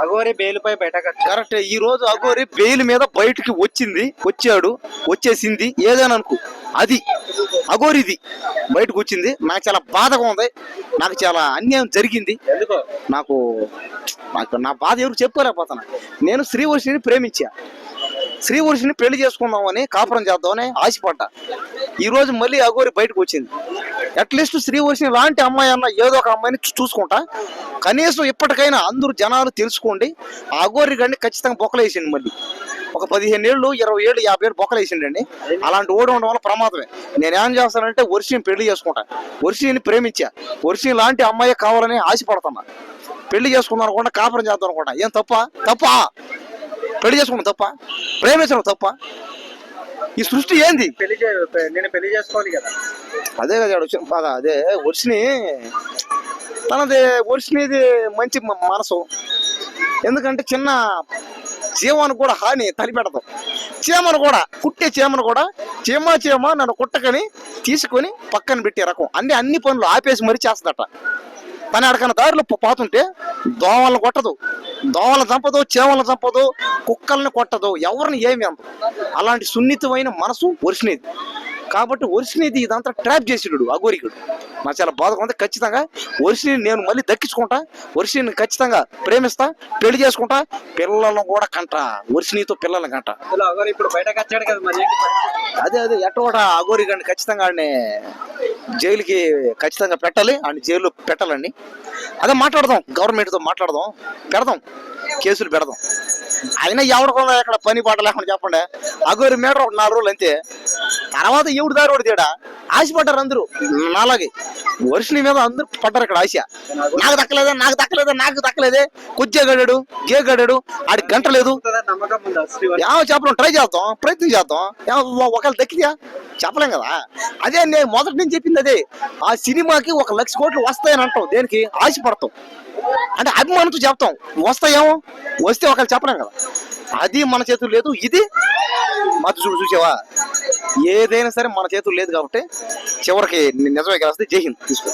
అగోరి బెయిల్పై బయటకు వచ్చారు కరెక్ట్. ఈ రోజు అగోరి బెయిల్ మీద బయటికి వచ్చింది వచ్చాడు వచ్చేసింది ఏదైనా అనుకో. అది అగోరిది బయటకు వచ్చింది. నాకు చాలా బాధగా ఉంది. నాకు చాలా అన్యాయం జరిగింది. ఎందుకో? నాకు నాకు నా బాధ ఎవరు చెప్పుకోలేకపోతున్నా. నేను శ్రీవర్షిని ప్రేమించా. శ్రీవర్షిని పెళ్ళి చేసుకుందామని కాపురం చేద్దామని ఆశపడ్డా. ఈ రోజు మళ్ళీ అగోరి బయటకు వచ్చింది. అట్లీస్ట్ శ్రీవర్షిని లాంటి అమ్మాయి అన్న ఏదో ఒక అమ్మాయిని చూసుకుంటా. కనీసం ఇప్పటికైనా అందరూ జనాలు తెలుసుకోండి. ఆ అగోరి గండి ఖచ్చితంగా బొక్కలేసిండి మళ్ళీ. ఒక పదిహేను ఏళ్ళు ఇరవై ఏళ్ళు యాభై ఏళ్ళు బొక్కలేసిండండి. అలాంటి ఓడి ఉండడం వల్ల ప్రమాదమే. నేను ఏం చేస్తానంటే వర్షిని పెళ్ళి చేసుకుంటా. వర్షిని ప్రేమించా. వర్షిని లాంటి అమ్మాయి కావాలని ఆశపడుతున్నా పెళ్ళి చేసుకుందాం అనుకుంటా కాపురం చేద్దాం అనుకుంటా. ఏం తప్ప? తప్ప? పెళ్ళి చేసుకున్నాం తప్ప? ప్రేమించడం తప్ప? ఈ సృష్టి ఏంది? పెళ్ళి చే- నేను పెళ్ళి చేసుకోవాలి కదా. అదే కదా వచ్చిన బాధ. అదే వర్షిని తనది వర్షినిది మంచి మనసు. ఎందుకంటే చిన్న చీమను కూడా హాని తలిపెడతాం. చీమను కూడా కుట్టే చీమను కూడా చీమ చీమ నన్ను కుట్టకని తీసుకొని పక్కన పెట్టే రకం. అన్ని అన్ని పనులు ఆపేసి మరీ చేస్తుందట. తన అడకన దారిలో పోతుంటే దోమలను కొట్టదు. దోమలు చంపదు చీమలను చంపదు కుక్కల్ని కొట్టదు. ఎవరిని ఏమి అందదు అలాంటి సున్నితమైన మనసు వర్షినిది కాబట్టి వర్షినిది ఇదంతా ట్రాప్ చేసిడు అగోరికుడు నాకు చాలా బాధగా ఉంది. ఖచ్చితంగా వర్షిని నేను మళ్ళీ దక్కించుకుంటా. వర్షిని ఖచ్చితంగా ప్రేమిస్తా పెళ్ళి చేసుకుంటా పిల్లలను కూడా కంట. వర్షినితో పిల్లల్ని కంట. ఇప్పుడు బయటకు వచ్చాడు కదా మరి? అదే అదే ఎట్టోట అగోరి గారిని ఖచ్చితంగా ఆడిని జైలుకి ఖచ్చితంగా పెట్టాలి. ఆయన జైలు పెట్టాలండి. అదే మాట్లాడదాం గవర్నమెంట్తో మాట్లాడదాం పెడదాం కేసులు పెడదాం. అయినా ఎవరికొందా ఇక్కడ పని పాట లేకుండా చెప్పండి. అగోరి మీటర్ ఒక నాలుగు రోజులు అంతే. తర్వాత ఎవడు దారి కూడా తేడా ఆశపడ్డారు అందరూ. నాలాగే. వర్షుని మీద అందరూ పడ్డారు ఇక్కడ ఆశ. నాకు దక్కలేదా నాకు దక్కలేదా నాకు దక్కలేదే. కొద్దిగా గడాడు గే గడాడు ఆడి గంట లేదు. ఏమో చెప్పడం ట్రై చేద్దాం ప్రయత్నం చేద్దాం. ఏమో ఒకవేళ దక్కిదా చెప్పలేం కదా. అదే నేను మొదటి నుంచి చెప్పింది అదే. ఆ సినిమాకి ఒక లక్ష కోట్లు వస్తాయని అంటాం. దేనికి? ఆశపడతాం అంటే అభిమానంతో చెప్తాం. వస్తాయేమో? వస్తే ఒకళ్ళు చెప్పలేం కదా. అది మన చేతులు లేదు. ఇది? మత చూడు చూసావా? ఏదైనా సరే మన చేతులు లేదు కాబట్టి చివరికి నిజమే కలిస్తే జై హింద్. తీసుకో